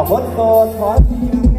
ขอาคนโสดขอเสี